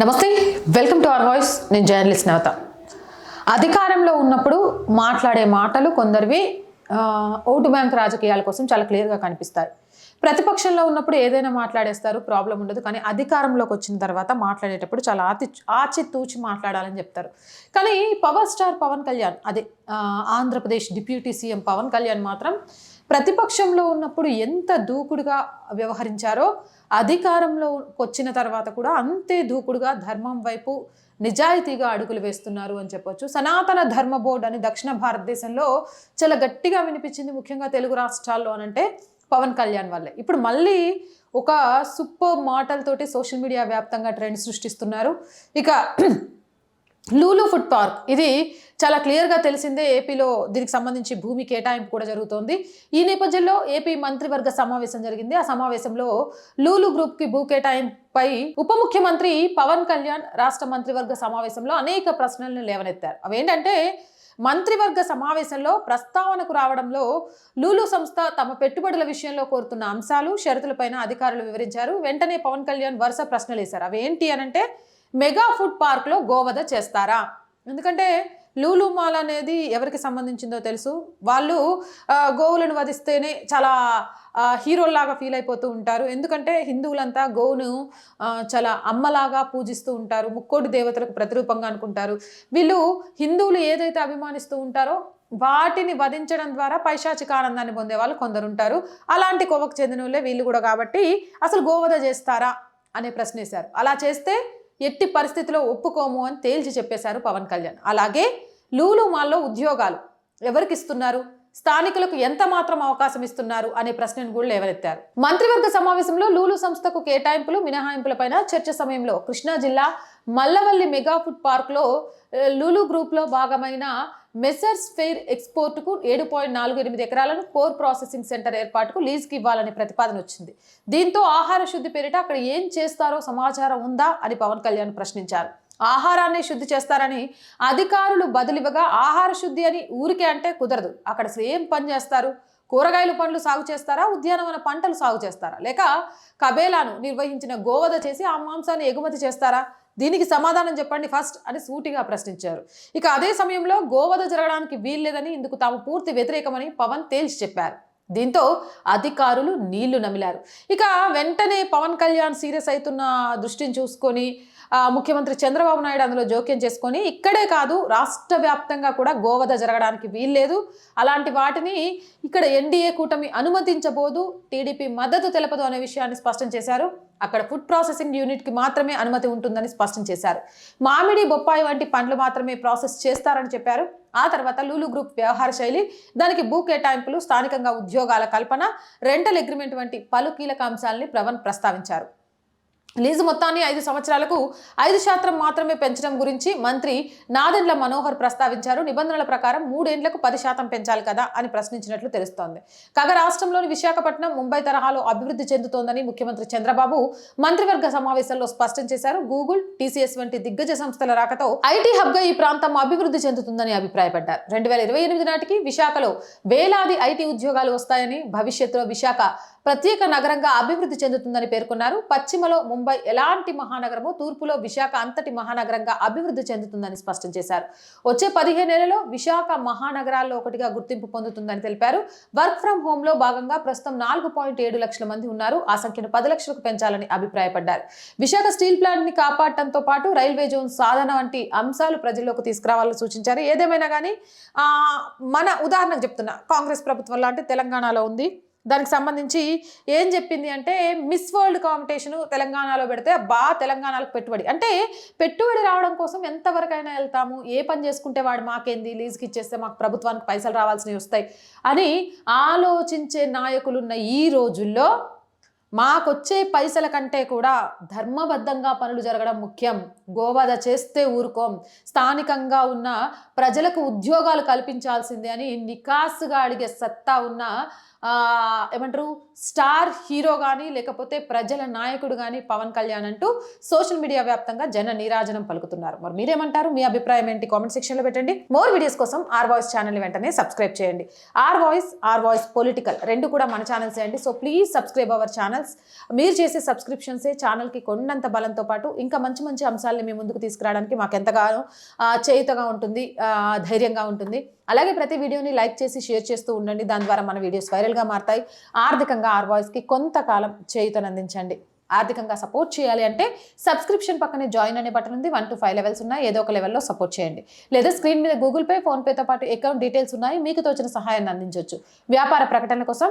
నమస్తే welcome to our voice. నేను journalist నవత. అధికారంలో ఉన్నప్పుడు మాట్లాడే మాటలు కొందరివి ఓటు బ్యాంక్ రాజకీయాల కోసం చాలా క్లియర్గా కనిపిస్తాయి. ప్రతిపక్షంలో ఉన్నప్పుడు ఏదైనా మాట్లాడేస్తారు ప్రాబ్లం ఉండదు. కానీ అధికారంలోకి వచ్చిన తర్వాత మాట్లాడేటప్పుడు చాలా ఆచి ఆచితూచి మాట్లాడాలని చెప్తారు. కానీ పవర్ స్టార్ పవన్ కళ్యాణ్ అదే ఆంధ్రప్రదేశ్ డిప్యూటీ సీఎం పవన్ కళ్యాణ్ మాత్రం ప్రతిపక్షంలో ఉన్నప్పుడు ఎంత దూకుడుగా వ్యవహరించారో అధికారంలో వచ్చిన తర్వాత కూడా అంతే దూకుడుగా ధర్మం వైపు నిజాయితీగా అడుగులు వేస్తున్నారు అని చెప్పొచ్చు. సనాతన ధర్మ బోర్డు అని దక్షిణ భారతదేశంలో చాలా గట్టిగా వినిపించింది ముఖ్యంగా తెలుగు రాష్ట్రాల్లో అని అంటే పవన్ కళ్యాణ్ వల్లే. ఇప్పుడు మళ్ళీ ఒక సూపర్ మాటలతోటి సోషల్ మీడియా వ్యాప్తంగా ట్రెండ్ సృష్టిస్తున్నారు. ఇక లూలు ఫుడ్ పార్క్. ఇది చాలా క్లియర్గా తెలిసిందే ఏపీలో దీనికి సంబంధించి భూమి కేటాయింపు కూడా జరుగుతోంది. ఈ నేపథ్యంలో ఏపీ మంత్రివర్గ సమావేశం జరిగింది. ఆ సమావేశంలో లూలు గ్రూప్కి భూ కేటాయింపుపై ఉప ముఖ్యమంత్రి పవన్ కళ్యాణ్ రాష్ట్ర మంత్రివర్గ సమావేశంలో అనేక ప్రశ్నలను లేవనెత్తారు. అవేంటంటే మంత్రివర్గ సమావేశంలో ప్రస్తావనకు రావడంలో లూలు సంస్థ తమ పెట్టుబడుల విషయంలో కోరుతున్న అంశాలు షరతులపైన అధికారులు వివరించారు. వెంటనే పవన్ కళ్యాణ్ వరుస ప్రశ్నలు వేశారు అవేంటి అనంటే మెగా ఫుడ్ పార్క్లో గోవధ చేస్తారా? ఎందుకంటే లూలు మాల్ అనేది ఎవరికి సంబంధించిందో తెలుసు. వాళ్ళు గోవులను వధిస్తేనే చాలా హీరోల్లాగా ఫీల్ అయిపోతూ ఉంటారు. ఎందుకంటే హిందువులంతా గోవును చాలా అమ్మలాగా పూజిస్తూ ఉంటారు. ముక్కోటి దేవతలకు ప్రతిరూపంగా అనుకుంటారు. వీళ్ళు హిందువులు ఏదైతే అభిమానిస్తూ ఉంటారో వాటిని వధించడం ద్వారా పైశాచిక ఆనందాన్ని పొందే వాళ్ళు కొందరు ఉంటారు అలాంటి కోవకు చెందిన వాళ్ళే వీళ్ళు కూడా కాబట్టి అసలు గోవధ చేస్తారా? అనే ప్రశ్నేశారు. అలా చేస్తే ఎట్టి పరిస్థితిలో ఒప్పుకోము అని తేల్చి చెప్పేశారు పవన్ కళ్యాణ్. అలాగే లూలు మాల్లో ఉద్యోగాలు ఎవరికి ఇస్తున్నారు? స్థానికులకు ఎంత మాత్రం అవకాశం ఇస్తున్నారు అనే ప్రశ్నను కూడా లేవనెత్తారు. మంత్రివర్గ సమావేశంలో లూలు సంస్థకు కేటాయింపులు మినహాయింపులపైన చర్చ సమయంలో కృష్ణా జిల్లా మల్లవల్లి మెగా ఫుడ్ పార్క్లో ఆ, లూలు గ్రూప్లో భాగమైన మెసర్స్ ఫెయిర్ ఎక్స్పోర్ట్కు ఏడు పాయింట్ నాలుగు ఎనిమిది ఎకరాలను కోర్ ప్రాసెసింగ్ సెంటర్ ఏర్పాటుకు లీజ్కి ఇవ్వాలనే ప్రతిపాదన వచ్చింది. దీంతో ఆహార శుద్ధి పేరిట అక్కడ ఏం చేస్తారో సమాచారం ఉందా అని పవన్ కళ్యాణ్ ప్రశ్నించారు. ఆహారాన్ని శుద్ధి చేస్తారని అధికారులు బదులివ్వగా ఆహార శుద్ధి అని ఊరికే అంటే కుదరదు. అక్కడ సేమ్ ఏం పని చేస్తారు. కూరగాయలు పండ్లు సాగు చేస్తారా? ఉద్యానవన పంటలు సాగు చేస్తారా? లేక కబేలాను నిర్వహించిన గోవధ చేసి ఆ మాంసాన్ని ఎగుమతి చేస్తారా? దీనికి సమాధానం చెప్పండి ఫస్ట్ అని సూటిగా ప్రశ్నించారు. ఇక అదే సమయంలో గోవధ జరగడానికి వీల్లేదని ఇందుకు తాము పూర్తి వ్యతిరేకమని పవన్ తేల్చి చెప్పారు. దీంతో అధికారులు నీళ్ళు నమిలారు. ఇక వెంటనే పవన్ కళ్యాణ్ సీరియస్ అవుతున్న దృష్టిని చూసుకొని ముఖ్యమంత్రి చంద్రబాబు నాయుడు అందులో జోక్యం చేసుకొని ఇక్కడే కాదు రాష్ట్ర వ్యాప్తంగా కూడా గోవధ జరగడానికి వీల్లేదు. అలాంటి వాటిని ఇక్కడ ఎన్డీఏ కూటమి అనుమతించబోదు టీడీపీ మద్దతు తెలపదు అనే విషయాన్ని స్పష్టం చేశారు. అక్కడ ఫుడ్ ప్రాసెసింగ్ యూనిట్కి మాత్రమే అనుమతి ఉంటుందని స్పష్టం చేశారు. మామిడి బొప్పాయి వంటి పండ్లు మాత్రమే ప్రాసెస్ చేస్తారని చెప్పారు. ఆ తర్వాత లూలు గ్రూప్ వ్యవహార శైలి దానికి భూ కేటాయింపులు స్థానికంగా ఉద్యోగాల కల్పన రెంటల్ అగ్రిమెంట్ వంటి పలు కీలక అంశాలని ప్రవణ్ ప్రస్తావించారు. లీజు మొత్తాన్ని ఐదు సంవత్సరాలకు ఐదు శాతం మాత్రమే పెంచడం గురించి మంత్రి నాదెండ్ల మనోహర్ ప్రస్తావించారు. నిబంధనల ప్రకారం మూడేండ్లకు పది శాతం పెంచాలి కదా అని ప్రశ్నించినట్లు తెలుస్తోంది. కాగా రాష్ట్రంలోని విశాఖపట్నం ముంబై తరహాలో అభివృద్ధి చెందుతోందని ముఖ్యమంత్రి చంద్రబాబు మంత్రివర్గ సమావేశంలో స్పష్టం చేశారు. గూగుల్ టీసీఎస్ వంటి దిగ్గజ సంస్థల రాకతో ఐటీ హబ్గా ఈ ప్రాంతం అభివృద్ధి చెందుతుందని అభిప్రాయపడ్డారు. రెండు వేల ఇరవై ఎనిమిది నాటికి విశాఖలో వేలాది ఐటీ ఉద్యోగాలు వస్తాయని భవిష్యత్తులో విశాఖ ప్రత్యేక నగరంగా అభివృద్ధి చెందుతుందని పేర్కొన్నారు. పశ్చిమలో ముంబై ఎలాంటి మహానగరమో తూర్పులో విశాఖ అంతటి మహానగరంగా అభివృద్ధి చెందుతుందని స్పష్టం చేశారు. వచ్చే పదిహేనేళ్ళలో విశాఖ మహానగరాల్లో ఒకటిగా గుర్తింపు పొందుతుందని తెలిపారు. వర్క్ ఫ్రం హోమ్లో భాగంగా ప్రస్తుతం నాలుగు పాయింట్ ఏడు లక్షల మంది ఉన్నారు. ఆ సంఖ్యను పది లక్షలకు పెంచాలని అభిప్రాయపడ్డారు. విశాఖ స్టీల్ ప్లాంట్ని కాపాడటంతో పాటు రైల్వే జోన్ సాధన వంటి అంశాలు ప్రజల్లోకి తీసుకురావాలని సూచించారు. ఏదేమైనా కానీ మన ఉదాహరణకు చెప్తున్నా. కాంగ్రెస్ ప్రభుత్వం లాంటి తెలంగాణలో ఉంది. దానికి సంబంధించి ఏం చెప్పింది అంటే మిస్ వరల్డ్ కాంపిటీషన్ తెలంగాణలో పెడితే బా తెలంగాణలకు పెట్టుబడి. అంటే పెట్టుబడి రావడం కోసం ఎంతవరకైనా వెళ్తాము. ఏ పని చేసుకుంటే వాడు మాకేంది? లీజుకి ఇచ్చేస్తే మాకు ప్రభుత్వానికి పైసలు రావాల్సినవి వస్తాయి అని ఆలోచించే నాయకులున్న ఈ రోజుల్లో మాకొచ్చే పైసల కంటే కూడా ధర్మబద్ధంగా పనులు జరగడం ముఖ్యం. గోవాద చేస్తే ఊరుకోం. స్థానికంగా ఉన్న ప్రజలకు ఉద్యోగాలు కల్పించాల్సిందే అని నికాసుగా అడిగే సత్తా ఉన్న ఏమంటారు స్టార్ హీరో కానీ లేకపోతే ప్రజల నాయకుడు కానీ పవన్ కళ్యాణ్ అంటూ సోషల్ మీడియా వ్యాప్తంగా జన నీరాజనం పలుకుతున్నారు. మరి మీరేమంటారు? మీ అభిప్రాయం ఏంటి? కామెంట్ సెక్షన్లో పెట్టండి. మోర్ వీడియోస్ కోసం ఆర్ వాయిస్ ఛానల్ వెంటనే సబ్స్క్రైబ్ చేయండి. Our voice our voice political రెండు కూడా మన ఛానల్స్ చేయండి so please subscribe our channels మీరు చేసే సబ్స్క్రిప్షన్సే ఛానల్కి కొండంత బలంతో పాటు ఇంకా మంచి మంచి అంశాలని మీ ముందుకు తీసుకురావడానికి మాకు ఎంతగానో చేయుతగా ఉంటుంది ధైర్యంగా ఉంటుంది. అలాగే ప్రతి వీడియోని లైక్ చేసి షేర్ చేస్తూ ఉండండి. దాని ద్వారా మన వీడియోస్ వైరల్గా మారుతాయి. ఆర్థికంగా ఆర్ వాయిస్కి కొంతకాలం చేయుతనందించండి ఆర్థికంగా సపోర్ట్ చేయాలి అంటే సబ్స్క్రిప్షన్ పక్కనే జాయిన్ అనే బటన్ ఉంది. వన్ టు ఫైవ్ లెవెల్స్ ఉన్నాయి. ఏదో ఒక లెవెల్లో సపోర్ట్ చేయండి. లేదా స్క్రీన్ మీద గూగుల్ పే ఫోన్పేతో పాటు అకౌంట్ డీటెయిల్స్ ఉన్నాయి. మీకు తోచిన సహాయాన్ని అందించవచ్చు వ్యాపార ప్రకటనల కోసం